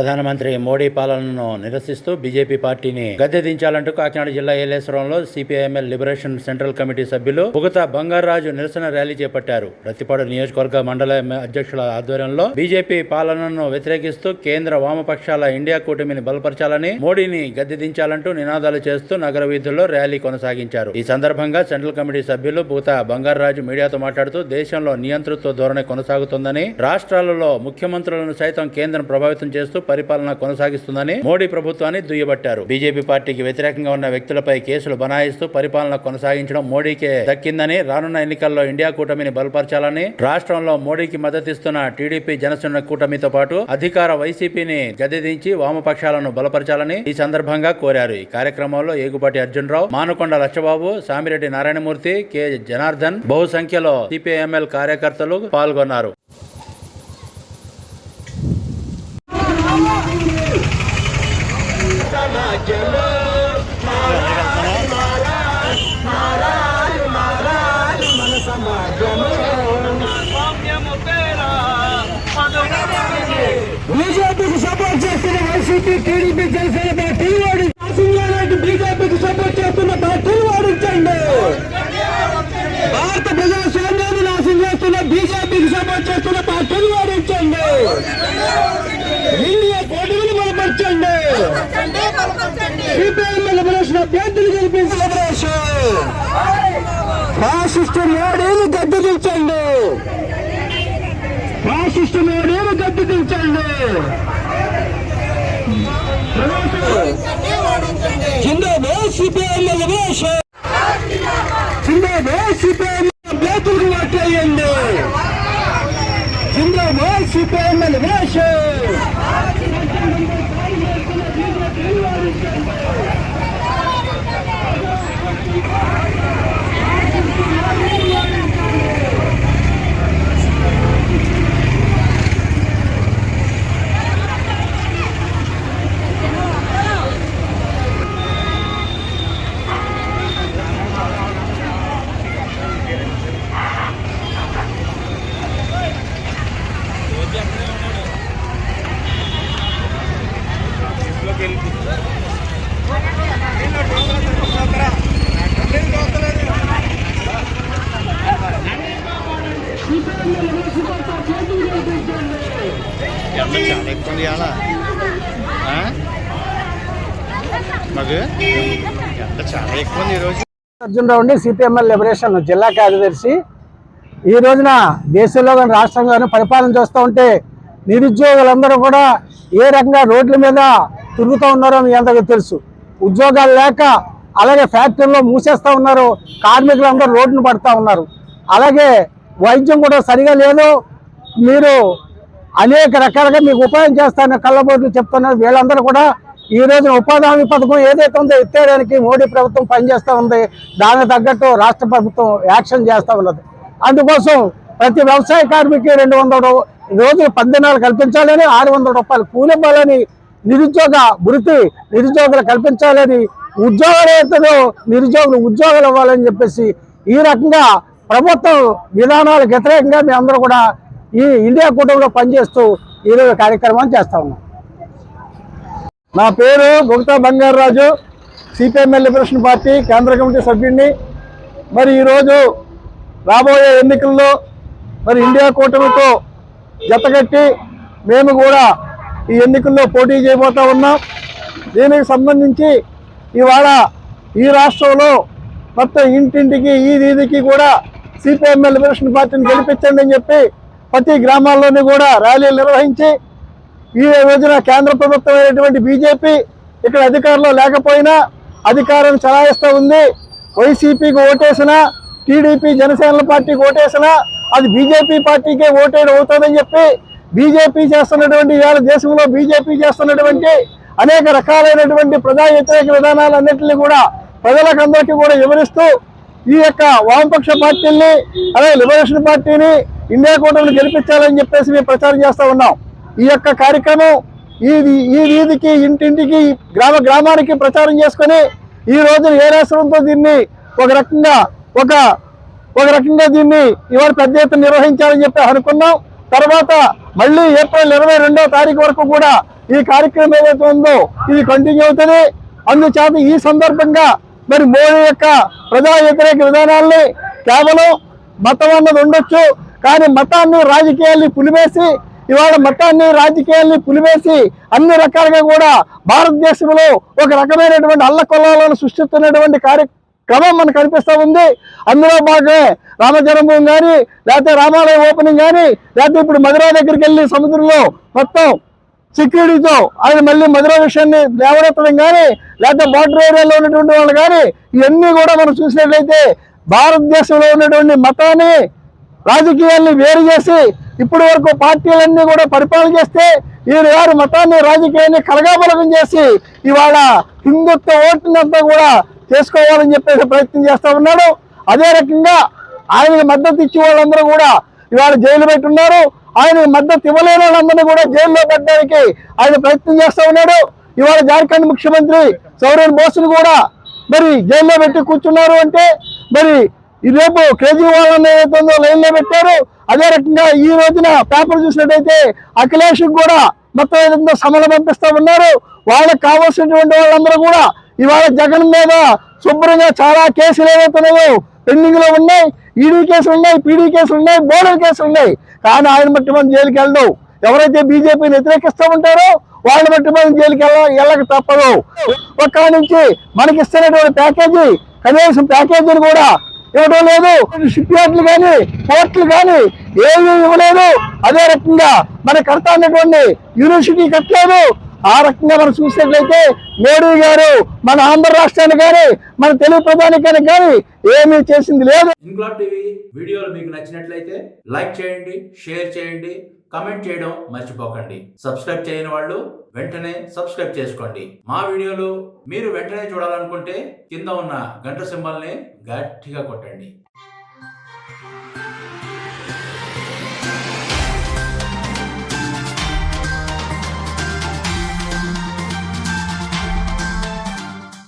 ప్రధానమంత్రి మోడీ పాలనను నిరసిస్తూ బీజేపీ పార్టీని గద్దె దించాలంటూ కాకినాడ జిల్లా ఏలేశ్వరంలో సిపిఐఎంఎల్ లిబరేషన్ సెంట్రల్ కమిటీ సభ్యులు పుగత బంగారాజు నిరసన ర్యాలీ చేపట్టారు. ప్రతిపాడు నియోజకవర్గ మండల అధ్యక్షుల ఆధ్వర్యంలో బీజేపీ పాలనను వ్యతిరేకిస్తూ కేంద్ర వామపక్షాల ఇండియా కూటమిని బలపరచాలని మోడీని గద్దె దించాలంటూ నినాదాలు చేస్తూ నగర వీధుల్లో ర్యాలీ కొనసాగించారు. ఈ సందర్భంగా సెంట్రల్ కమిటీ సభ్యులు పుగత బంగారాజు మీడియాతో మాట్లాడుతూ దేశంలో నియంతృత్వ ధోరణి కొనసాగుతుందని రాష్ట్రాలలో ముఖ్యమంత్రులను సైతం కేంద్రం ప్రభావితం చేస్తూ పరిపాలన కొనసాగిస్తుందని మోడీ ప్రభుత్వాన్ని దుయ్యబట్టారు. బీజేపీ పార్టీకి వ్యతిరేకంగా ఉన్న వ్యక్తులపై కేసులు బనాయిస్తూ పరిపాలన కొనసాగించడం మోడీకే దక్కిందని రానున్న ఎన్నికల్లో ఇండియా కూటమిని బలపరచాలని రాష్ట్రంలో మోడీకి మద్దతిస్తున్న టీడీపీ జనసేన కూటమితో పాటు అధికార వైసీపీని గదిదించి వామపక్షాలను బలపరచాలని ఈ సందర్భంగా కోరారు. ఈ కార్యక్రమంలో ఏగుపాటి అర్జునరావు మానుకొండ లక్షబాబు సామిరెడ్డి నారాయణమూర్తి కె. జనార్దన్ బహుసంఖ్యలో సిపిఐఎంఎల్ కార్యకర్తలు పాల్గొన్నారు. బీజేపీకి సపోర్ట్ చేస్తున్న వైసీపీ టీడీపీ జనసేన పార్టీ వాడి సింగారెడ్డి బీజేపీకి సపోర్ట్ చేస్తున్న పార్టీలు వాడించండి భారత ప్రజాస్వామ్యాన్ని నాశనం చేస్తున్న బీజేపీకి సపోర్ట్ చేస్తున్న పార్టీలు వాడించండి ఇండియా పోటీలు బలపరచండి సిపిఎం లిబరేషన్ అభ్యర్థులు గెలిపించి లిబరేషన్ ఫాసిస్ట్ మోడీని గద్దెదించండి ఫాసిస్ట్ మోడీని గద్దెదించండి జిందాబాద్ సిపిఎం లిబరేషన్ జిందాబాద్ సిపిఎం అభ్యర్థులకు ఓట్లేయండి జిందాబాద్ సిపిఎం లిబరేషన్ ఎంత చాలా ఎక్కువ ఉంది ఇవాళ చాలా ఎక్కువ ఉంది ఈరోజు అర్జునరావు అండి సిపిఎంఎల్ లిబరేషన్ జిల్లా కార్యదర్శి. ఈ రోజున దేశంలో కానీ రాష్ట్రంలో కానీ పరిపాలన చేస్తూ ఉంటే నిరుద్యోగులందరూ కూడా ఏ రకంగా రోడ్ల మీద తిరుగుతూ ఉన్నారో మీ అందరికీ తెలుసు. ఉద్యోగాలు లేక అలాగే ఫ్యాక్టరీలో మూసేస్తూ ఉన్నారు. కార్మికులందరూ రోడ్డును పడుతూ ఉన్నారు. అలాగే వైద్యం కూడా సరిగా లేదు. మీరు అనేక రకాలుగా మీకు ఉపాయం చేస్తానని కళ్ళబోట్లు చెప్తున్నారు. వీళ్ళందరూ కూడా ఈ రోజున ఉపాధి హామీ పథకం ఏదైతే ఉందో ఎత్తేయడానికి మోడీ ప్రభుత్వం పనిచేస్తూ ఉంది. దానికి తగ్గట్టు రాష్ట్ర ప్రభుత్వం యాక్షన్ చేస్తూ ఉన్నది. అందుకోసం ప్రతి వ్యవసాయ కార్మికి రెండు వందల రోజు రోజులు పద్దెనాలు కల్పించాలని ఆరు వందల రూపాయలు కూలివ్వాలని నిరుద్యోగ వృత్తి నిరుద్యోగులు కల్పించాలని ఉద్యోగాలు అవుతుందో నిరుద్యోగులు ఉద్యోగాలు ఇవ్వాలని చెప్పేసి ఈ రకంగా ప్రభుత్వం విధానాలకు వ్యతిరేకంగా మేము అందరూ కూడా ఈ ఇండియా కూటమిలో పనిచేస్తూ ఈరోజు కార్యక్రమాన్ని చేస్తా ఉన్నాం. నా పేరు Gupta Bangararaju CPML liberation party కేంద్ర కమిటీ సభ్యుడిని. మరి ఈరోజు రాబోయే ఎన్నికల్లో మరి ఇండియా కూటమితో జతగట్టి మేము కూడా ఈ ఎన్నికల్లో పోటీ చేయబోతా ఉన్నాం. దీనికి సంబంధించి ఇవాళ ఈ రాష్ట్రంలో మొత్తం ఇంటింటికి ఈ దీదికి కూడా సిపిఎంఎల్ లిబరేషన్ పార్టీని గెలిపించండి అని చెప్పి ప్రతి గ్రామాల్లోని కూడా ర్యాలీలు నిర్వహించి ఈ రోజున కేంద్ర ప్రభుత్వం అయినటువంటి బీజేపీ ఇక్కడ అధికారంలో లేకపోయినా అధికారం చలాయిస్తూ ఉంది. వైసీపీకి ఓటేసినా టీడీపీ జనసేన పార్టీకి ఓటేసినా అది బీజేపీ పార్టీకే ఓటేయడం అవుతుందని చెప్పి బీజేపీ చేస్తున్నటువంటి ఇవాళ దేశంలో బీజేపీ చేస్తున్నటువంటి అనేక రకాలైనటువంటి ప్రజా వ్యతిరేక విధానాలన్నింటినీ కూడా ప్రజలకందరికీ కూడా వివరిస్తూ ఈ యొక్క వామపక్ష పార్టీల్ని అలాగే లిబరేషన్ పార్టీని ఇండియా కూటమిని గెలిపించాలని చెప్పేసి మేము ప్రచారం చేస్తూ ఉన్నాం. ఈ యొక్క కార్యక్రమం ఈ ఈ వీధికి ఇంటింటికి గ్రామ గ్రామానికి ప్రచారం చేసుకొని ఈ రోజు ఏ రాష్ట్రంతో దీన్ని ఒక రకంగా ఒక ఒక రకంగా దీన్ని ఇవాళ పెద్ద ఎత్తున నిర్వహించాలని చెప్పి అనుకున్నాం. తర్వాత మళ్ళీ ఏప్రిల్ ఇరవై రెండవ తారీఖు వరకు కూడా ఈ కార్యక్రమం ఏదైతే ఉందో ఇది కంటిన్యూ అవుతుంది. అందుచేత ఈ సందర్భంగా మరి మోడీ యొక్క ప్రజా వ్యతిరేక విధానాల్ని కేవలం మతం అన్నది ఉండొచ్చు కానీ మతాన్ని రాజకీయాల్ని పులివేసి ఇవాళ మతాన్ని రాజకీయాల్ని పులివేసి అన్ని రకాలుగా కూడా భారతదేశంలో ఒక రకమైనటువంటి అల్లకొల్లాలను సృష్టిస్తున్నటువంటి కార్యక్రమం మనకు కనిపిస్తూ ఉంది. అందులో భాగమే రామ జన్మభూమి కానీ లేకపోతే రామాలయ ఓపెనింగ్ కానీ లేకపోతే ఇప్పుడు మధురా దగ్గరికి వెళ్ళి సముద్రంలో మొత్తం సెక్యూరిటీతో ఆయన మళ్ళీ మధుర విషయాన్ని లేవనెత్తడం కానీ లేకపోతే బార్డర్ ఏరియాలో ఉన్నటువంటి వాళ్ళు కానీ ఇవన్నీ కూడా మనం చూసినట్లయితే భారతదేశంలో ఉన్నటువంటి మతాన్ని రాజకీయాల్ని వేరు చేసి ఇప్పటి వరకు పార్టీలన్నీ కూడా పరిపాలన చేస్తే ఈయన గారు మతాన్ని రాజకీయాన్ని కలగాబలకం చేసి ఇవాళ హిందుత్వ ఓటునంతా కూడా చేసుకోవాలని చెప్పేసి ప్రయత్నం చేస్తా ఉన్నాడు. అదే రకంగా ఆయనకు మద్దతు ఇచ్చే వాళ్ళందరూ కూడా ఇవాళ జైలు పెట్టున్నారు. ఆయన మద్దతు ఇవ్వలేని వాళ్ళందరినీ కూడా జైల్లో పెట్టడానికి ఆయన ప్రయత్నం చేస్తూ ఉన్నాడు. ఇవాళ జార్ఖండ్ ముఖ్యమంత్రి సౌరేన్ బోస్ను కూడా మరి జైల్లో పెట్టి కూర్చున్నారు అంటే మరి ఈ రేపు కేజ్రీవాల్ అన్న లైన్లో పెట్టారు. అదే రకంగా ఈ రోజున పేపర్ చూసినట్టయితే అఖిలేష్ కూడా మొత్తం ఏదైతే సమలు పంపిస్తా ఉన్నారు. వాళ్ళకి కావాల్సినటువంటి వాళ్ళందరూ కూడా ఇవాళ జగన్ మీద శుభ్రంగా చాలా కేసులు ఏవైతున్నాయో పెండింగ్లో ఉన్నాయి. ఈడీ కేసులు ఉన్నాయి పీడీ కేసులు ఉన్నాయి బోర్డర్ కేసులు ఉన్నాయి. కానీ ఆయన బట్టి మనం జైలుకి వెళ్ళడం ఎవరైతే బీజేపీని వ్యతిరేకిస్తూ ఉంటారో వాళ్ళని బట్టి మనం జైలుకి వెళ్ళ వెళ్ళక తప్పదు. ఒక్క నుంచి మనకి ఇస్తున్నటువంటి ప్యాకేజీ కనీసం ప్యాకేజీని కూడా ఇవ్వడం లేదు. షిప్ యార్డ్లు కానీ పోర్ట్లు కానీ ఏమీ ఇవ్వలేదు. అదే రకంగా మన కడతా ఉన్నటువంటి యూనివర్సిటీ కట్టలేదు. ఆ రకంగా మనం చూసినట్లయితే మోడీ గారు మన ఆంధ్ర రాష్ట్రానికి కానీ మన తెలుగు ప్రధానికానికి కానీ ఏమీ చేసింది లేదు. ఇంక్లాబ్ టీవీ వీడియోలు మీకు నచ్చినట్లయితే లైక్ చేయండి షేర్ చేయండి కమెంట్ చేయడం మర్చిపోకండి. సబ్స్క్రైబ్ చేయని వాళ్ళు వెంటనే సబ్స్క్రైబ్ చేసుకోండి. మా వీడియోలు మీరు వెంటనే చూడాలనుకుంటే కింద ఉన్న గంట సింబల్ని గట్టిగా కొట్టండి.